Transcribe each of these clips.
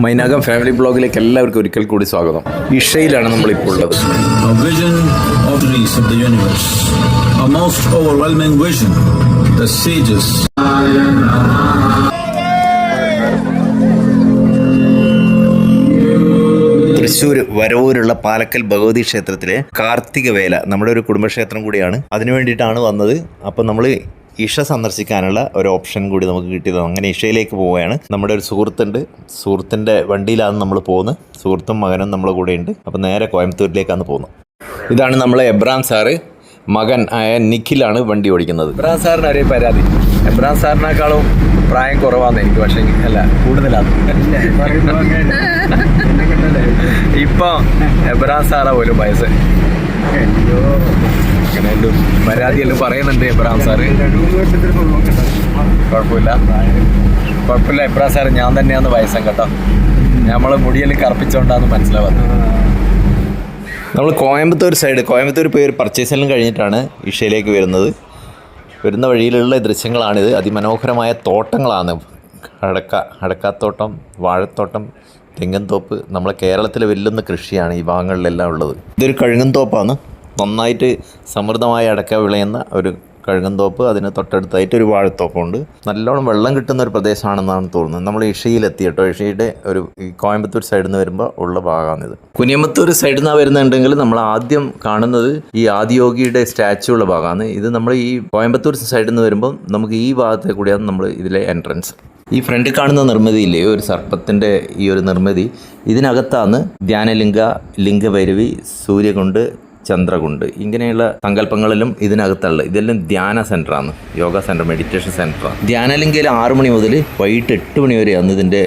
Mainakam family ബ്ലോഗിലേക്ക് എല്ലാവർക്കും ഒരിക്കൽ കൂടി സ്വാഗതം ഇഷയിലാണ് നമ്മളിപ്പോൾ ഉള്ളത് A vision of the release of the universe. A most overwhelming vision. The sages Thrissur വരവൂരുള്ള Palakkal Bhagavathi ക്ഷേത്രത്തിലെ കാർത്തിക വേല നമ്മുടെ ഒരു കുടുംബക്ഷേത്രം കൂടിയാണ് അതിനു വേണ്ടിയിട്ടാണ് വന്നത് അപ്പം നമ്മൾ ഇഷ സന്ദർശിക്കാനുള്ള ഒരു ഓപ്ഷൻ കൂടി നമുക്ക് കിട്ടിയത്. അങ്ങനെ ഇഷയിലേക്ക് പോവുകയാണ്. നമ്മുടെ ഒരു സുഹൃത്തുണ്ട്. സുഹൃത്തിന്റെ വണ്ടിയിലാണ് നമ്മൾ പോകുന്നത്. സുഹൃത്തും മകനും നമ്മളെ കൂടെയുണ്ട്. അപ്പോൾ അപ്പം നേരെ കോയമ്പത്തൂരിലേക്കാണ് പോകുന്നത്. ഇതാണ് നമ്മളെ എബ്രാം സാറ്. മകൻ ആയ നിഖിലാണ് വണ്ടി ഓടിക്കുന്നത്. എബ്രാം സാറിന് ഒരേ പരാതി. എബ്രാം സാറിനേക്കാളും പ്രായം കുറവാന്ന് എനിക്ക് പക്ഷേ അല്ല കൂടുതലാണ്. ഇപ്പം എബ്രാം സാറാ പോലും വയസ്സ്. അങ്ങനെയല്ലോ പരാതിയെല്ലാം പറയുന്നുണ്ട് എബ്രാം സാറ്. കുഴപ്പമില്ല. കുഴപ്പമില്ല. എബ്രാം സാറ് ഞാൻ തന്നെയാന്ന് വയസ്സം കേട്ടോ. നമ്മൾ മുടിയെല്ലാം കറുപ്പിച്ചോണ്ടാന്ന് മനസ്സിലാവുന്നത് നമ്മൾ കോയമ്പത്തൂർ സൈഡ് കോയമ്പത്തൂർ പോയി ഒരു പർച്ചേസ് എല്ലാം കഴിഞ്ഞിട്ടാണ് ഇഷയിലേക്ക് വരുന്നത്. വരുന്ന വഴിയിലുള്ള ദൃശ്യങ്ങളാണിത്. അതിമനോഹരമായ തോട്ടങ്ങളാണ്. അടക്ക അടക്കാത്തോട്ടം വാഴത്തോട്ടം തെങ്ങൻ തോപ്പ് നമ്മളെ കേരളത്തിലെ വെല്ലുന്ന കൃഷിയാണ് ഈ ഭാഗങ്ങളിലെല്ലാം ഉള്ളത്. ഇതൊരു കഴുങ്ങൻതോപ്പാണ് നന്നായിട്ട് സമൃദ്ധമായ അടക്ക വിളയുന്ന ഒരു കഴുകന്തോപ്പ് അതിന് തൊട്ടടുത്തായിട്ട് ഒരു വാഴത്തോപ്പുണ്ട്. നല്ലോണം വെള്ളം കിട്ടുന്ന ഒരു പ്രദേശമാണെന്നാണ് തോന്നുന്നത്. നമ്മൾ ഇഷയിലെത്തി കേട്ടോ. ഇഷയുടെ ഒരു കോയമ്പത്തൂർ സൈഡിൽ നിന്ന് വരുമ്പോൾ ഉള്ള ഭാഗമാണിത് കുനിയമ്പത്തൂർ സൈഡിൽ നിന്ന് വരുന്നുണ്ടെങ്കിൽ നമ്മൾ ആദ്യം കാണുന്നത് ഈ ആദിയോഗിയുടെ സ്റ്റാച്ചു ഉള്ള ഭാഗമാണ്. ഇത് നമ്മൾ ഈ കോയമ്പത്തൂർ സൈഡിൽ നിന്ന് വരുമ്പോൾ നമുക്ക് ഈ ഭാഗത്തെ കൂടിയാണ് നമ്മൾ ഇതിലെ എൻട്രൻസ് ഈ ഫ്രണ്ടിൽ കാണുന്ന നിർമ്മിതിയില്ലേ ഒരു സർപ്പത്തിന്റെ ഈ ഒരു നിർമ്മിതി. ഇതിനകത്താണ് ധ്യാനലിംഗ ലിംഗഭൈരവി സൂര്യകുണ്ട് ചന്ദ്രകുണ്ട്. ഇങ്ങനെയുള്ള സങ്കല്പങ്ങളിലും ഇതിനകത്തുള്ള ഇതെല്ലാം ധ്യാന സെന്ററാണ് യോഗ സെന്റർ മെഡിറ്റേഷൻ സെന്ററാണ് ധ്യാനലിംഗയിൽ ആറ് മണി മുതൽ വൈകിട്ട് എട്ട് മണി വരെയാണ് ഇതിന്റെ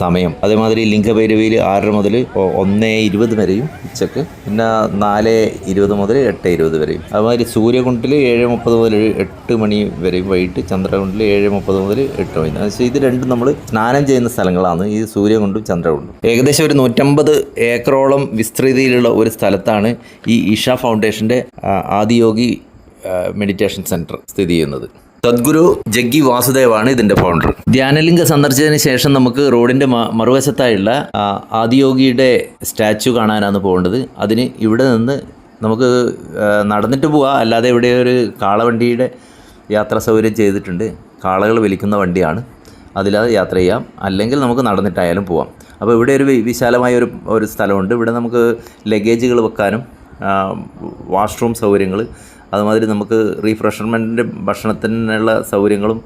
സമയം. അതേമാതിരി ലിംഗഭൈരവിയിൽ ആറര മുതൽ ഒന്ന് ഇരുപത് വരെയും ഉച്ചയ്ക്ക്. പിന്നെ നാല് ഇരുപത് മുതൽ എട്ട് ഇരുപത് വരെയും. അതുമാതിരി സൂര്യകുണ്ടിൽ ഏഴ് മുപ്പത് മുതൽ എട്ട് മണി വരെയും വൈകിട്ട് ചന്ദ്രകുണ്ടിൽ ഏഴ് മുപ്പത് മുതൽ എട്ട് മണി. പക്ഷേ ഇത് രണ്ടും നമ്മൾ സ്നാനം ചെയ്യുന്ന സ്ഥലങ്ങളാണ് ഈ സൂര്യകുണ്ടും ചന്ദ്രകുണ്ടും. ഏകദേശം ഒരു നൂറ്റമ്പത് ഏക്കറോളം വിസ്തൃതിയിലുള്ള ഒരു സ്ഥലത്താണ് ഈ ഇഷ ഫൗണ്ടേഷന്റെ ആദിയോഗി മെഡിറ്റേഷൻ സെന്റർ സ്ഥിതി ചെയ്യുന്നത്. സദ്ഗുരു ജഗ്ഗി വാസുദേവാണ് ഇതിന്റെ ഫൗണ്ടർ ധ്യാനലിംഗ സന്ദർശിച്ചതിന് ശേഷം നമുക്ക് റോഡിന്റെ മറുവശത്തായുള്ള ആദിയോഗിയുടെ സ്റ്റാച്ചു കാണാനാണ് പോകേണ്ടത്. അതിന് ഇവിടെ നിന്ന് നമുക്ക് നടന്നിട്ട് പോവാം. അല്ലാതെ ഇവിടെ ഒരു കാളവണ്ടിയുടെ യാത്രാ സൗകര്യം ചെയ്തിട്ടുണ്ട്. കാളകൾ വലിക്കുന്ന വണ്ടിയാണ്. അതിലത് യാത്ര ചെയ്യാം. അല്ലെങ്കിൽ നമുക്ക് നടന്നിട്ടായാലും പോവാം. അപ്പോൾ ഇവിടെ ഒരു വിശാലമായ ഒരു ഒരു സ്ഥലമുണ്ട്. ഇവിടെ നമുക്ക് ലഗേജുകൾ വെക്കാനും വാഷ്റൂം സൗകര്യങ്ങൾ അതുമാതിരി നമുക്ക് റീഫ്രഷ്മെന്റിന്റെ ഭക്ഷണത്തിനുള്ള സൗകര്യങ്ങളും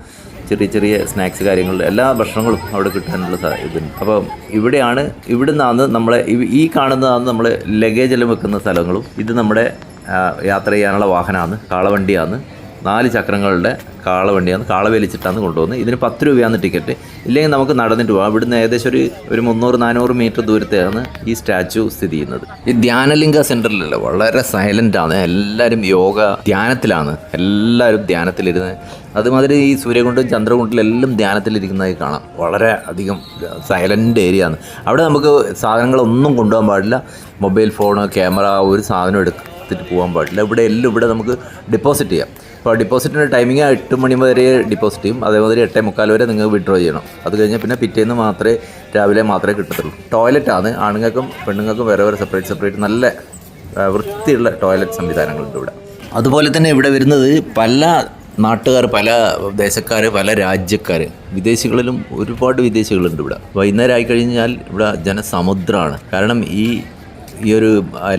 ചെറിയ ചെറിയ സ്നാക്സ് കാര്യങ്ങളും എല്ലാ ഭക്ഷണങ്ങളും അവിടെ കിട്ടാനുള്ള ഇതുണ്ട് അപ്പോൾ ഇവിടെയാണ് ഇവിടെ നിന്നാണ് നമ്മളെ ഈ- കാണുന്നതാണ് നമ്മൾ ലഗേജ് എല്ലാം വെക്കുന്ന സ്ഥലങ്ങളും. ഇത് നമ്മുടെ യാത്ര ചെയ്യാനുള്ള വാഹനമാണ് കാളവണ്ടിയാണ്. നാല് ചക്രങ്ങളുടെ കാളവണ്ടിയാണ് കാള വലിച്ചിട്ടാണ് കൊണ്ടുപോകുന്നത്. ഇതിന് പത്ത് രൂപയാണ് ടിക്കറ്റ്. ഇല്ലെങ്കിൽ നമുക്ക് നടന്നിട്ട് പോകാം. ഇവിടുന്ന് ഏകദേശം ഒരു ഒരു മുന്നൂറ് നാനൂറ് മീറ്റർ ദൂരത്തെയാണ് ഈ സ്റ്റാച്ചു സ്ഥിതി ചെയ്യുന്നത്. ഈ ധ്യാനലിംഗ സെന്ററിലല്ല വളരെ സൈലന്റ് ആണ്. എല്ലാവരും യോഗ ധ്യാനത്തിലാണ്. എല്ലാവരും ധ്യാനത്തിലിരുന്ന്. അതുമാതിരി ഈ സൂര്യകുണ്ടും ചന്ദ്രകുണ്ടിലും എല്ലാം ധ്യാനത്തിലിരിക്കുന്നതായി കാണാം. വളരെ അധികം സൈലന്റ് ഏരിയ ആണ്. അവിടെ നമുക്ക് സാധനങ്ങളൊന്നും കൊണ്ടുപോകാൻ പാടില്ല. മൊബൈൽ ഫോൺ ക്യാമറ ഒരു സാധനം എടുത്തിട്ട് പോകാൻ പാടില്ല. ഇവിടെ എല്ലാം ഇവിടെ നമുക്ക് ഡിപ്പോസിറ്റ് ചെയ്യാം. അപ്പോൾ ഡിപ്പോസിറ്റിന്റെ ടൈമിങ് എട്ട് മണി വരെ ഡിപ്പോസിറ്റ് ചെയ്യും. അതേമാതിരി എട്ടേ മുക്കാൽ വരെ നിങ്ങൾക്ക് വിഡ്രോ ചെയ്യണം. അത് കഴിഞ്ഞാൽ പിന്നെ പിറ്റേന്ന് മാത്രമേ രാവിലെ മാത്രമേ കിട്ടത്തുള്ളൂ. ടോയ്ലറ്റാണ് ആണുങ്ങൾക്കും പെണ്ണുങ്ങൾക്കും വേറെ വേറെ സെപ്പറേറ്റ് സെപ്പറേറ്റ് നല്ല വൃത്തിയുള്ള ടോയ്ലറ്റ് സംവിധാനങ്ങളുണ്ട് ഇവിടെ. അതുപോലെ തന്നെ ഇവിടെ വരുന്നത് പല നാട്ടുകാർ പല ദേശക്കാർ പല രാജ്യക്കാർ വിദേശികളിലും ഒരുപാട് വിദേശികളുണ്ട് ഇവിടെ. വൈകുന്നേരം ആയി കഴിഞ്ഞാൽ ഇവിടെ ജനസമുദ്രമാണ്. കാരണം ഈ ഈ ഒരു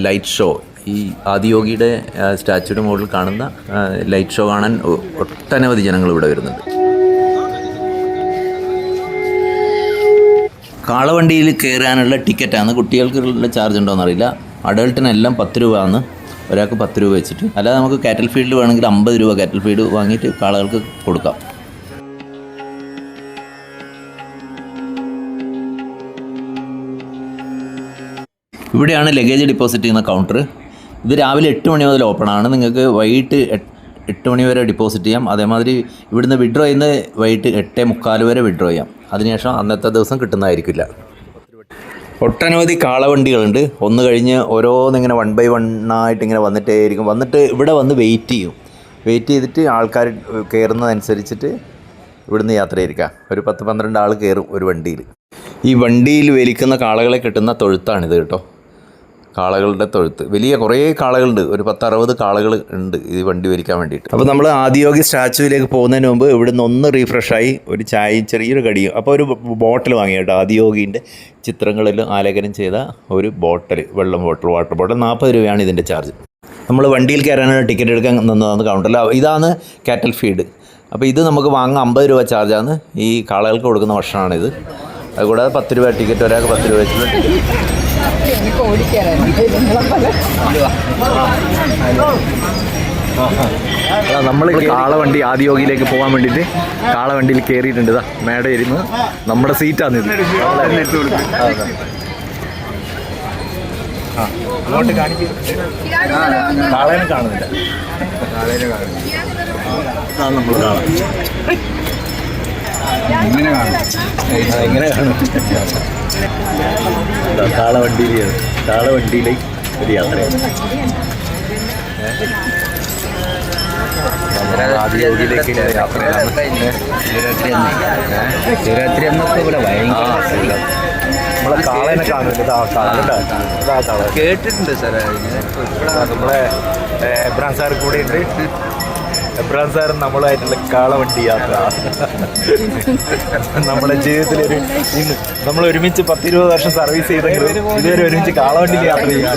ലൈറ്റ് ഷോ ഈ ആദിയോഗിയുടെ സ്റ്റാച്യൂയുടെ മുകളിൽ കാണുന്ന ലൈറ്റ് ഷോ കാണാൻ ഒട്ടനവധി ജനങ്ങൾ ഇവിടെ വരുന്നുണ്ട്. കാളവണ്ടിയിൽ കയറാനുള്ള ടിക്കറ്റാണ്. കുട്ടികൾക്കുള്ള ചാർജ് ഉണ്ടോയെന്ന് അറിയില്ല അഡൾട്ടിനെല്ലാം പത്ത് രൂപ ആണ് ഒരാൾക്ക് പത്ത് രൂപ വെച്ചിട്ട്. അല്ലാതെ നമുക്ക് കാറ്റൽ ഫീൽഡ് വേണമെങ്കിൽ അമ്പത് രൂപ കാറ്റൽ ഫീൽഡ് വാങ്ങിയിട്ട് കാളകൾക്ക് കൊടുക്കാം. ഇവിടെയാണ് ലഗേജ് ഡിപ്പോസിറ്റ് ചെയ്യുന്ന കൗണ്ടർ ഇത് രാവിലെ എട്ട് മണി മുതൽ ഓപ്പൺ ആണ്. നിങ്ങൾക്ക് വൈകിട്ട് എട്ട് മണി വരെ ഡിപ്പോസിറ്റ് ചെയ്യാം. അതേമാതിരി ഇവിടുന്ന് വിഡ്രോ ചെയ്യുന്നത് വൈകിട്ട് എട്ടേ മുക്കാൽ വരെ വിഡ്രോ ചെയ്യാം. അതിനുശേഷം അന്നത്തെ ദിവസം കിട്ടുന്നതായിരിക്കില്ല. ഒട്ടനവധി കാളവണ്ടികളുണ്ട്. ഒന്ന് കഴിഞ്ഞ് ഓരോന്നിങ്ങനെ വൺ ബൈ വൺ ആയിട്ട് ഇങ്ങനെ വന്നിട്ടേ ആയിരിക്കും വന്നിട്ട് ഇവിടെ വന്ന് വെയിറ്റ് ചെയ്യും. വെയിറ്റ് ചെയ്തിട്ട് ആൾക്കാർ കയറുന്നതനുസരിച്ചിട്ട് ഇവിടുന്ന് യാത്ര ചെയ്തിരിക്കാം ഒരു പത്ത് പന്ത്രണ്ട് ആൾ കയറും ഒരു വണ്ടിയിൽ. ഈ വണ്ടിയിൽ വലിക്കുന്ന കാളകളെ കിട്ടുന്ന തൊഴുത്താണിത് കേട്ടോ. കാളകളുടെ തൊഴുത്ത്. വലിയ കുറേ കാളകളുണ്ട്. ഒരു പത്തറുപത് കാളകൾ ഉണ്ട് ഈ വണ്ടി വരിക്കാൻ വേണ്ടിയിട്ട്. അപ്പോൾ നമ്മൾ ആദിയോഗി സ്റ്റാച്ചുവിലേക്ക് പോകുന്നതിന് മുമ്പ് ഇവിടുന്ന് ഒന്ന് റീഫ്രഷായി ഒരു ചായയും ചെറിയൊരു കടിയും അപ്പോൾ ഒരു ബോട്ടിൽ വാങ്ങി കേട്ടോ. ആദിയോഗിന്റെ ചിത്രങ്ങളിൽ ആലേഖനം ചെയ്ത ഒരു ബോട്ടിൽ വെള്ളം ബോട്ടിൽ വാട്ടർ ബോട്ടിൽ നാൽപ്പത് രൂപയാണ് ഇതിന്റെ ചാർജ് നമ്മൾ വണ്ടിയിൽ കയറാനാണ് ടിക്കറ്റ് എടുക്കാൻ നിന്നതാണ് കൗണ്ടറിൽ ഇതാണ് കാറ്റൽ ഫീഡ് അപ്പോൾ ഇത് നമുക്ക് വാങ്ങാൻ അമ്പത് രൂപ ചാർജാണ് ഈ കാളകൾക്ക് കൊടുക്കുന്ന ഭക്ഷണമാണിത്. അതുകൂടാതെ പത്ത് രൂപ ടിക്കറ്റ് ഒരാൾക്ക് പത്ത് രൂപ വെച്ചുള്ള ടിക്കറ്റ് എനിക്ക് ഓടിക്കാനായിരുന്നു നിങ്ങളെ പോലെ നമ്മൾ കാളവണ്ടി ആദിയോഗിയിലേക്ക് പോകാൻ വേണ്ടിയിട്ട് കാളവണ്ടിയിൽ കയറിയിട്ടുണ്ട് ഇതാ മേട ഇരുന്ന് നമ്മുടെ സീറ്റാണ് ഇത്. അങ്ങോട്ട് കാളേനെ കാണുന്നില്ല. കാളേനെ കാണുന്നില്ല നമ്മൾ കാണും. ഇങ്ങനെ കാണും. ഇതാ കാളവണ്ടിയിലാണ് കാളവണ്ടിയിലേക്ക് ഒരു യാത്രയാണ് ആദിയോഗിയിലേക്ക് യാത്രയാണ് ശിവരാത്രി അന്നൊക്കെ ഇവിടെ ഭയങ്കര നമ്മളെ കാളനെ കാണുന്നുണ്ട് കേട്ടിട്ടുണ്ട് സാറേ നമ്മളെ എബ്രാൻ എബ്രാം സാർ കൂടെ ഉണ്ട്. എബ്രാം സാറും നമ്മളായിട്ടുള്ള കാളവണ്ടി യാത്ര. നമ്മുടെ ജീവിതത്തിലൊരു ഇന്ന് നമ്മൾ ഒരുമിച്ച് പത്തിരുപത് വർഷം സർവീസ് ചെയ്തെങ്കിലും ഇതുവരെ ഒരുമിച്ച് കാളവണ്ടിയിൽ യാത്ര ചെയ്യും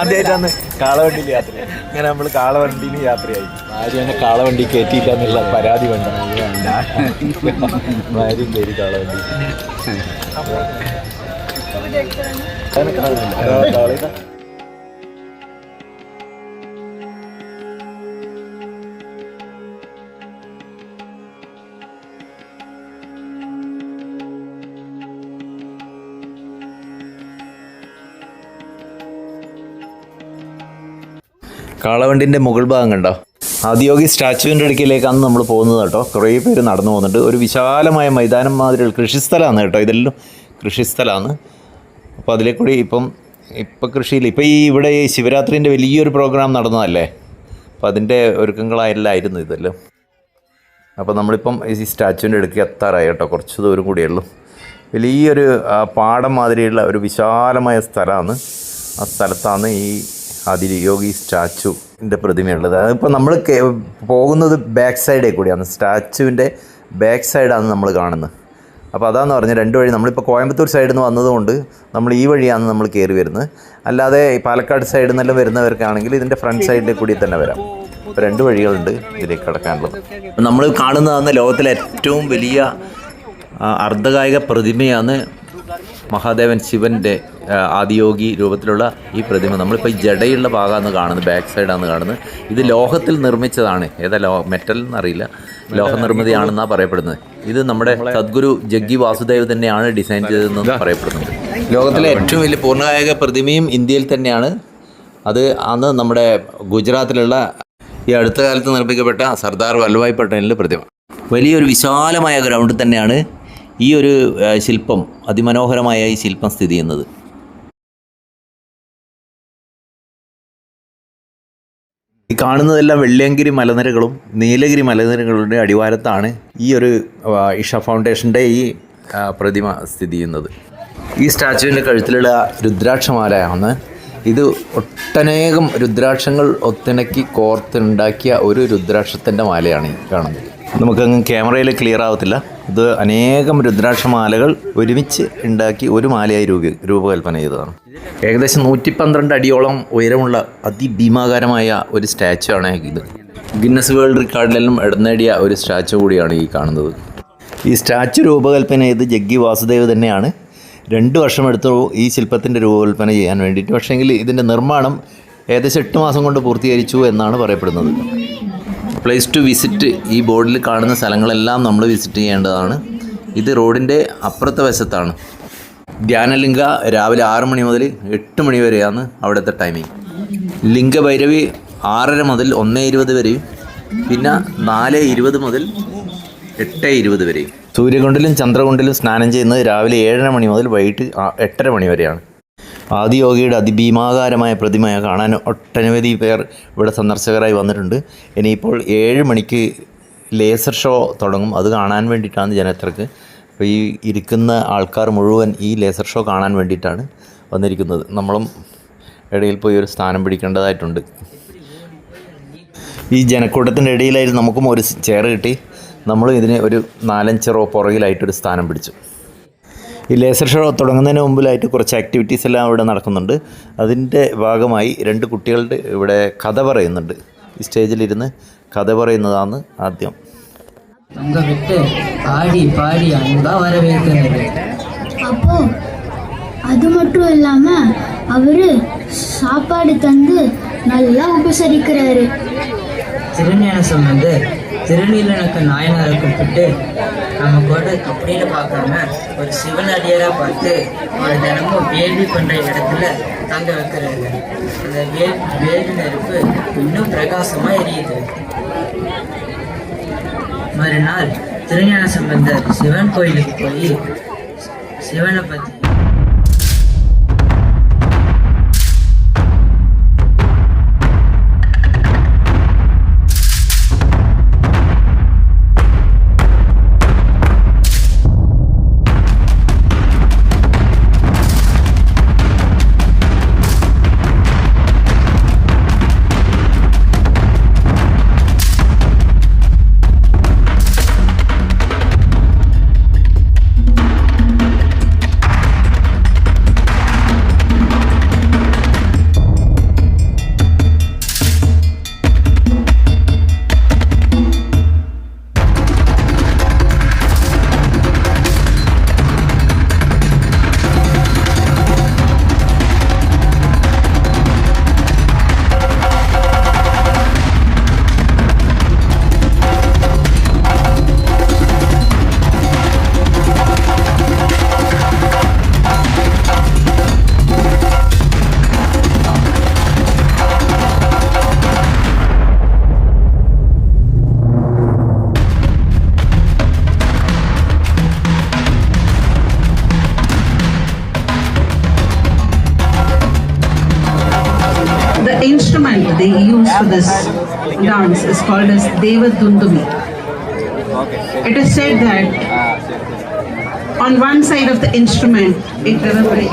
ആദ്യമായിട്ടാണ് കാളവണ്ടിയിൽ യാത്ര ഇങ്ങനെ നമ്മൾ കാളവണ്ടിയിൽ യാത്രയായി. ആരും എന്നെ കാളവണ്ടി കയറ്റിയില്ല എന്നുള്ള പരാതി വേണ്ട. ആരും കയറി കാളവണ്ടി. അതിനെ കാളവണ്ടിന്റെ മുകൾ ഭാഗം കണ്ടോ? ആദിയോഗി സ്റ്റാച്ചുവിന്റെ അടുക്കിലേക്കാണ് നമ്മൾ പോകുന്നത് കേട്ടോ. കുറേ പേര് നടന്നു പോകുന്നുണ്ട്. ഒരു വിശാലമായ മൈതാനം മാതിരിയുള്ള കൃഷിസ്ഥലമാണ് കേട്ടോ. ഇതെല്ലാം കൃഷിസ്ഥലമാണ്. അപ്പോൾ അതിലെ കൂടി ഇപ്പം ഇപ്പം കൃഷിയിൽ ഇപ്പം ഈ ഇവിടെ ശിവരാത്രിന്റെ വലിയൊരു പ്രോഗ്രാം നടന്നതല്ലേ? അപ്പോൾ അതിന്റെ ഒരുക്കങ്ങളായില്ലായിരുന്നു ഇതെല്ലാം. അപ്പോൾ നമ്മളിപ്പം ഈ സ്റ്റാച്ചുവിന്റെ അടുക്ക് എത്താറായി കേട്ടോ. കുറച്ച് ദൂരം കൂടിയേ ഉള്ളൂ. വലിയൊരു പാടം മാതിരിയുള്ള ഒരു വിശാലമായ സ്ഥലമാണ്. ആ സ്ഥലത്താണ് ഈ ആദിയോഗി സ്റ്റാച്ചുവിന്റെ പ്രതിമയുള്ളത്. അതിപ്പോൾ നമ്മൾ പോകുന്നത് ബാക്ക് സൈഡിൽ കൂടിയാണ്. സ്റ്റാച്ചുവിന്റെ ബാക്ക് സൈഡാണ് നമ്മൾ കാണുന്നത്. അപ്പോൾ അതാന്ന് പറഞ്ഞാൽ രണ്ട് വഴി നമ്മളിപ്പോൾ കോയമ്പത്തൂർ സൈഡിൽ നിന്ന് വന്നതുകൊണ്ട് നമ്മൾ ഈ വഴിയാണ് നമ്മൾ കയറി വരുന്നത്. അല്ലാതെ പാലക്കാട് സൈഡിൽ നിന്നെല്ലാം വരുന്നവർക്കാണെങ്കിൽ ഇതിന്റെ ഫ്രണ്ട് സൈഡിൽ കൂടി തന്നെ വരാം. അപ്പോൾ രണ്ട് വഴികളുണ്ട് ഇതിലേക്ക് കടക്കാനുള്ളത്. നമ്മൾ കാണുന്നതാണ് ലോകത്തിലെ ഏറ്റവും വലിയ അർദ്ധകായിക പ്രതിമയാണ് മഹാദേവൻ ശിവന്റെ ആദിയോഗി രൂപത്തിലുള്ള ഈ പ്രതിമ നമ്മളിപ്പോൾ ജടയുള്ള ഭാഗമാണ് കാണുന്നത് ബാക്ക് സൈഡാണ് കാണുന്നത്. ഇത് ലോഹത്തിൽ നിർമ്മിച്ചതാണ്. ഏതാ ലോ മെറ്റൽ എന്നറിയില്ല ലോഹ നിർമ്മിതിയാണെന്നാണ് പറയപ്പെടുന്നത്. ഇത് നമ്മുടെ സദ്ഗുരു ജഗ്ഗി വാസുദേവ് തന്നെയാണ് ഡിസൈൻ ചെയ്തതെന്ന് പറയപ്പെടുന്നത്. ലോകത്തിലെ ഏറ്റവും വലിയ പൂർണകായക പ്രതിമയും ഇന്ത്യയിൽ തന്നെയാണ്. അത് അന്ന് നമ്മുടെ ഗുജറാത്തിലുള്ള ഈ അടുത്ത കാലത്ത് നിർമ്മിക്കപ്പെട്ട സർദാർ വല്ലഭായ് പട്ടേലിന്റെ പ്രതിമ. വലിയൊരു വിശാലമായ ഗ്രൗണ്ടിൽ തന്നെയാണ് ഈ ഒരു ശില്പം. അതിമനോഹരമായ ഈ ശില്പം സ്ഥിതി ചെയ്യുന്നത്. ഈ കാണുന്നതെല്ലാം വെള്ളിയങ്കിരി മലനിരകളും നീലഗിരി മലനിരകളുടെ അടിവാരത്താണ് ഈ ഒരു ഇഷ ഫൗണ്ടേഷന്റെ ഈ പ്രതിമ സ്ഥിതി ചെയ്യുന്നത്. ഈ സ്റ്റാച്ചുവിന്റെ കഴുത്തിലുള്ള രുദ്രാക്ഷമാലയാണ്. ഇത് ഒട്ടനേകം രുദ്രാക്ഷങ്ങൾ ഒത്തിണക്കി കോർത്തുണ്ടാക്കിയ ഒരു രുദ്രാക്ഷത്തിന്റെ മാലയാണ് ഈ കാണുന്നത്. നമുക്കങ്ങ് ക്യാമറയിൽ ക്ലിയർ ആവത്തില്ല. ഇത് അനേകം രുദ്രാക്ഷമാലകൾ ഒരുമിച്ച് ഉണ്ടാക്കി ഒരു മാലയായി രൂപ രൂപകൽപ്പന ചെയ്തതാണ്. ഏകദേശം നൂറ്റി പന്ത്രണ്ട് അടിയോളം ഉയരമുള്ള അതിഭീമാകാരമായ ഒരു സ്റ്റാച്ചു ആണ് ഇത്. ഗിന്നസ് വേൾഡ് റെക്കോർഡിലെല്ലാം ഇടം നേടിയ ഒരു സ്റ്റാച്ചു കൂടിയാണ് ഈ കാണുന്നത്. ഈ സ്റ്റാച്ചു രൂപകൽപ്പന ചെയ്ത് ജഗ്ഗി വാസുദേവ് തന്നെയാണ് രണ്ട് വർഷമെടുത്തു ഈ ശില്പത്തിന്റെ രൂപകൽപ്പന ചെയ്യാൻ വേണ്ടിയിട്ട്. പക്ഷേങ്കിൽ ഇതിന്റെ നിർമ്മാണം ഏകദേശം എട്ട് മാസം കൊണ്ട് പൂർത്തീകരിച്ചു എന്നാണ് പറയപ്പെടുന്നത്. പ്ലേസ് ടു വിസിറ്റ് ഈ ബോർഡിൽ കാണുന്ന സ്ഥലങ്ങളെല്ലാം നമ്മൾ വിസിറ്റ് ചെയ്യേണ്ടതാണ്. ഇത് റോഡിന്റെ അപ്പുറത്തെ വശത്താണ്. ധ്യാനലിംഗ രാവിലെ ആറ് മണി മുതൽ എട്ട് മണി വരെയാണ് അവിടുത്തെ ടൈമിംഗ് ലിംഗഭൈരവി ആറര മുതൽ ഒന്ന് ഇരുപത് വരെയും പിന്നെ നാല് ഇരുപത് മുതൽ എട്ട് ഇരുപത് വരെയും. സൂര്യകുണ്ടിലും ചന്ദ്രകുണ്ടിലും സ്നാനം ചെയ്യുന്നത് രാവിലെ ഏഴര മണി മുതൽ വൈകിട്ട് എട്ടര മണി വരെയാണ്. ആദിയോഗിയുടെ അതിഭീമാകാരമായ പ്രതിമ കാണാൻ ഒട്ടനവധി പേർ ഇവിടെ സന്ദർശകരായി വന്നിട്ടുണ്ട്. ഇനിയിപ്പോൾ ഏഴ് മണിക്ക് ലേസർ ഷോ തുടങ്ങും. അത് കാണാൻ വേണ്ടിയിട്ടാണ് ജനത്തിരക്ക്. അപ്പോൾ ഈ ഇരിക്കുന്ന ആൾക്കാർ മുഴുവൻ ഈ ലേസർ ഷോ കാണാൻ വേണ്ടിയിട്ടാണ് വന്നിരിക്കുന്നത്. നമ്മളും ഇടയിൽ പോയി ഒരു സ്ഥാനം പിടിക്കേണ്ടതായിട്ടുണ്ട്. ഈ ജനക്കൂട്ടത്തിന്റെ ഇടയിലായിരുന്നു നമുക്കും ഒരു ചെയർ കിട്ടി. നമ്മളും ഇതിന് ഒരു നാലഞ്ച് റോ പുറകിലായിട്ടൊരു സ്ഥാനം പിടിച്ചു. ഈ ലേസർ ഷോ തുടങ്ങുന്നതിന് മുമ്പിലായിട്ട് കുറച്ച് ആക്ടിവിറ്റീസ് എല്ലാം ഇവിടെ നടക്കുന്നുണ്ട് അതിൻ്റെ ഭാഗമായി രണ്ട് കുട്ടികളുടെ ഇവിടെ കഥ പറയുന്നുണ്ട് ഈ സ്റ്റേജിലിരുന്ന് കഥ പറയുന്നതാണ് ആദ്യം அங்க விட்டு ஆடி பாடி அன்பா வரவேற்கிறது அப்போ அது மட்டும் இல்லாம அவரு சாப்பாடு தந்து நல்லா உபசரிக்கிறாரு திருஞான சம்பந்தர் திருநீலனுக்கு நாயனாரை கூப்பிட்டு நம்ம கூட அப்படின்னு பார்க்காம ஒரு சிவனடியாரா பார்த்து அவர் தினமும் வேள்வி பண்ணுற இடத்துல தங்க வைக்கிறாங்க. அந்த வேல் வேள்வி நெருப்பு இன்னும் பிரகாசமாக எரியுது. மறுநாள் திருஞான சம்பந்தர் சிவன் கோயிலுக்கு போய் சிவனை பற்றி Instrument they use for this dance is called as Deva Dundumi. It is said that on one side of the instrument it reverberates.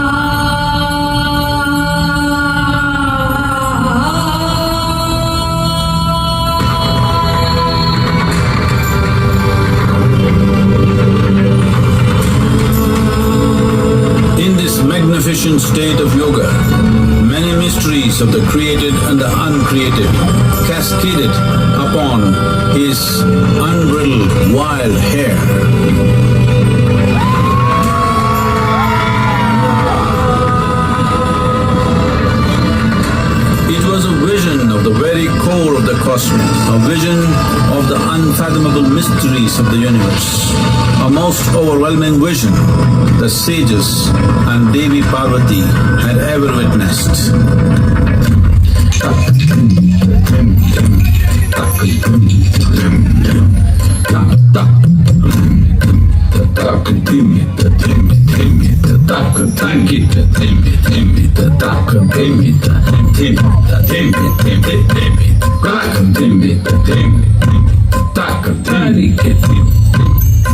State of yoga, many mysteries of the created and the uncreated cascaded upon his unbridled wild hair. Very of the cosmos, a vision of the unfathomable mysteries of the universe, a most overwhelming vision the sages and Devi Parvati had ever witnessed. தாக்கு தாக்கிட்டு திரும்பி திரும்பி தாக்கம் திரும்பி திரும்பி திரும்பி திரும்பி திரும்பி தாக்கம் திரும்பி திரும்பி தாக்கம் தாரிக்க திரும்பி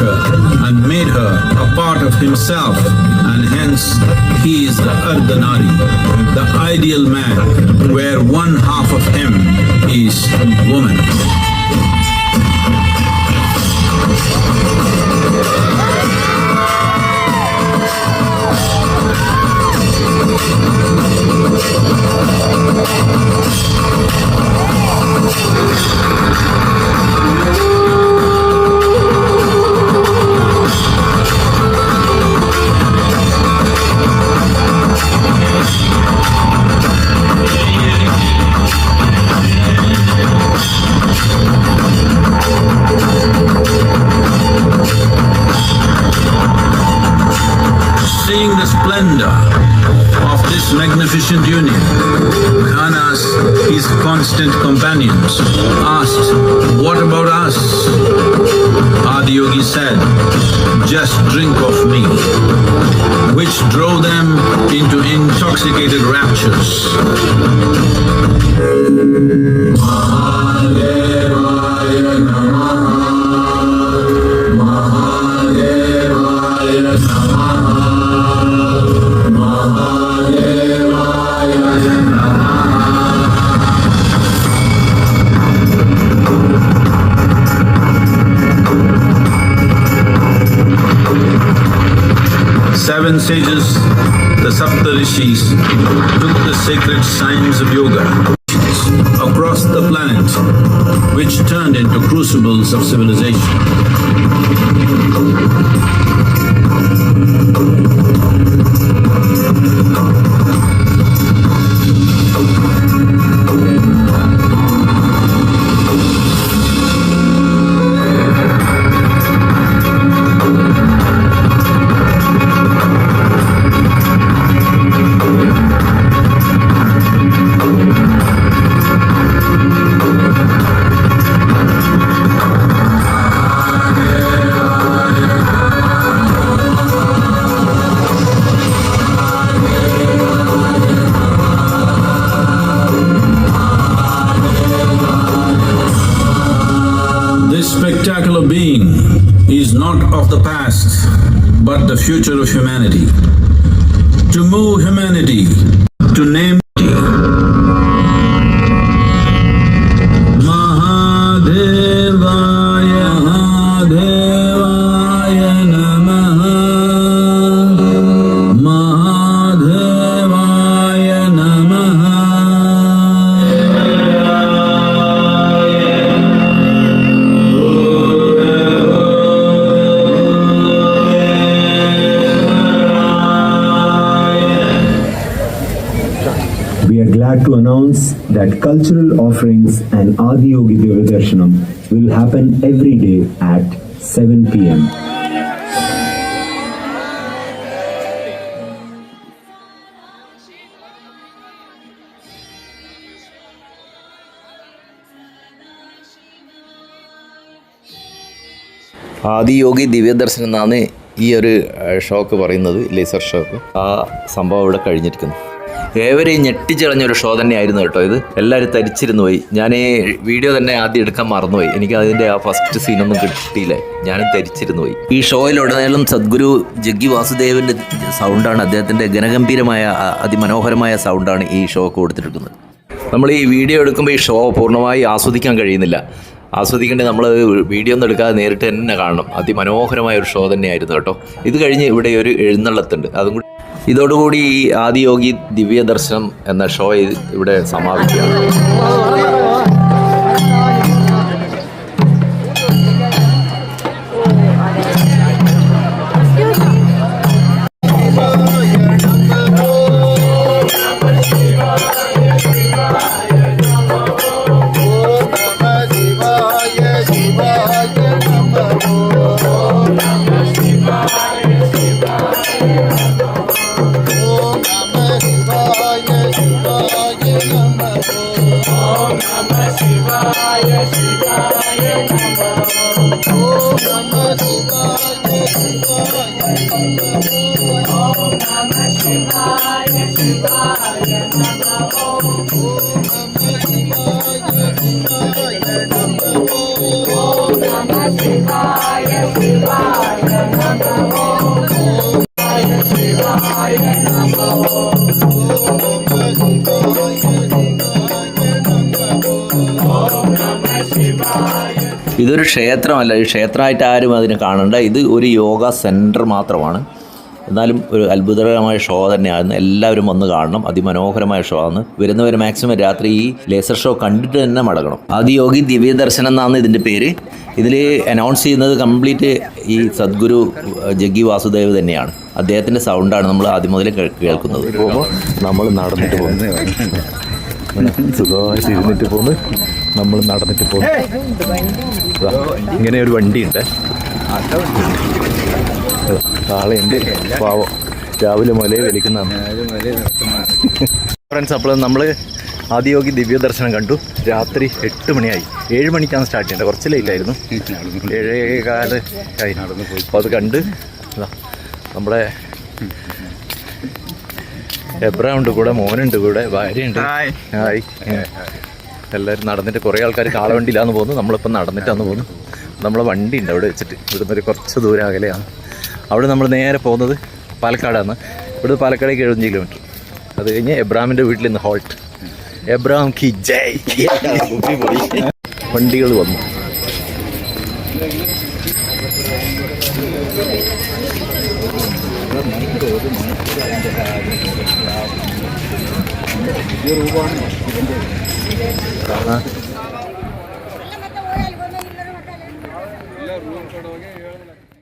and made her a part of himself, and hence he is the Ardhanari, the ideal man, where one half of him is woman. Magnificent union, Ghanas, his constant companions, asked, What about us? Adiyogi said, Just drink of me, which drove them into intoxicated raptures. Seven sages, the Saptarishis, took the sacred science of yoga across the planet, which turned into crucibles of civilization. That cultural offerings and Adiyogi Devadarshanam will happen every day at 7 pm. Adiyogi ദിവ്യദർശനം എന്നാണ് ഈ ഒരു shock പറയുന്നത് laser shock ആ സംഭവം ഇവിടെ കഴിഞ്ഞിരിക്കുന്നു ഏവരെയും ഞെട്ടിച്ചളഞ്ഞൊരു show തന്നെയായിരുന്നു കേട്ടോ ഇത്. എല്ലാവരും തരിച്ചിരുന്നു പോയി. ഞാൻ ഈ വീഡിയോ തന്നെ ആദ്യം എടുക്കാൻ മറന്നുപോയി. എനിക്ക് അതിന്റെ ആ ഫസ്റ്റ് സീനൊന്നും കിട്ടിയില്ല. ഞാനും തരിച്ചിരുന്നു പോയി. ഈ ഷോയിലുടനീളം സദ്ഗുരു ജഗ്ഗി വാസുദേവന്റെ സൗണ്ടാണ് അദ്ദേഹത്തിന്റെ ഗനഗംഭീരമായ അതിമനോഹരമായ സൗണ്ടാണ് ഈ ഷോ കൊടുത്തിരിക്കുന്നത് നമ്മൾ ഈ വീഡിയോ എടുക്കുമ്പോൾ ഈ ഷോ പൂർണമായി ആസ്വദിക്കാൻ കഴിയുന്നില്ല. ആസ്വദിക്കേണ്ടത് നമ്മൾ വീഡിയോ ഒന്നും എടുക്കാതെ നേരിട്ട് തന്നെ കാണണം. അതിമനോഹരമായ ഒരു ഷോ തന്നെയായിരുന്നു കേട്ടോ. ഇത് കഴിഞ്ഞ് ഇവിടെ ഒരു എഴുന്നള്ളത്തുണ്ട്. അതും കൂടി ഇതോടുകൂടി ഈ ആദിയോഗി ദിവ്യ ദർശനം എന്ന ഷോ ഇവിടെ സമാപിക്കുകയാണ്. ഇതൊരു ക്ഷേത്രമല്ല ഈ ക്ഷേത്രമായിട്ട് ആരും അതിനെ കാണണ്ട. ഇത് ഒരു യോഗ സെന്റർ മാത്രമാണ്. എന്നാലും ഒരു അത്ഭുതകരമായ ഷോ തന്നെയാണ് എല്ലാവരും വന്ന് കാണണം. അതിമനോഹരമായ ഷോ ആണ്. വരുന്നവർ മാക്സിമം രാത്രി ഈ ലേസർ ഷോ കണ്ടിട്ട് തന്നെ മടങ്ങണം. ആദിയോഗി ദിവ്യദർശനം എന്നാണ് ഇതിന്റെ പേര്. ഇതിൽ അനൗൺസ് ചെയ്യുന്നത് കംപ്ലീറ്റ് ഈ സദ്ഗുരു ജഗ്ഗി വാസുദേവ് തന്നെയാണ്. അദ്ദേഹത്തിന്റെ സൗണ്ടാണ് നമ്മൾ ആദ്യം മുതലേ കേൾക്കുന്നത്. നമ്മൾ നടന്നിട്ട് പോകുന്നത് സുഖമായിട്ട് ഇരുന്നിട്ട് പോന്ന് നമ്മൾ നടന്നിട്ട് പോകും. ഇങ്ങനെ ഒരു വണ്ടിയുണ്ട്. ഉണ്ട്. പാവം. രാവിലെ മുതലേ വലിക്കുന്നതാണ് ഫ്രണ്ട്സ് അപ്പോൾ നമ്മൾ ആദിയോഗി ദിവ്യ ദർശനം കണ്ടു. രാത്രി എട്ട് മണിയായി. ഏഴ് മണിക്കാണ് സ്റ്റാർട്ട് ചെയ്യേണ്ടത്. കുറച്ച് ലേറ്റ് ആയിരുന്നു. നടന്നു പോയി അപ്പോൾ അത് കണ്ട് നമ്മുടെ എബ്രാം ഉണ്ട് കൂടെ മോനുണ്ട് കൂടെ ഭാര്യയുണ്ട് ഹായ് എല്ലാവരും നടന്നിട്ട് കുറേ ആൾക്കാർ കാളവണ്ടിയിലാന്ന് പോകുന്നു. നമ്മളിപ്പം നടന്നിട്ടാന്ന് പോകുന്നു. നമ്മളെ വണ്ടി ഉണ്ട് അവിടെ വെച്ചിട്ട്. ഇവിടുന്ന് ഒരു കുറച്ച് ദൂരം അകലെയാണ്. അവിടെ നമ്മൾ നേരെ പോകുന്നത് പാലക്കാടാണ്. ഇവിടുന്ന് പാലക്കാടേക്ക് എഴുപത്തഞ്ച് കിലോമീറ്റർ അത് കഴിഞ്ഞ് എബ്രാമിന്റെ വീട്ടിൽ നിന്ന് ഹോൾട്ട് എബ്രാം കി ജയ്. വണ്ടികൾ വന്നു. ആ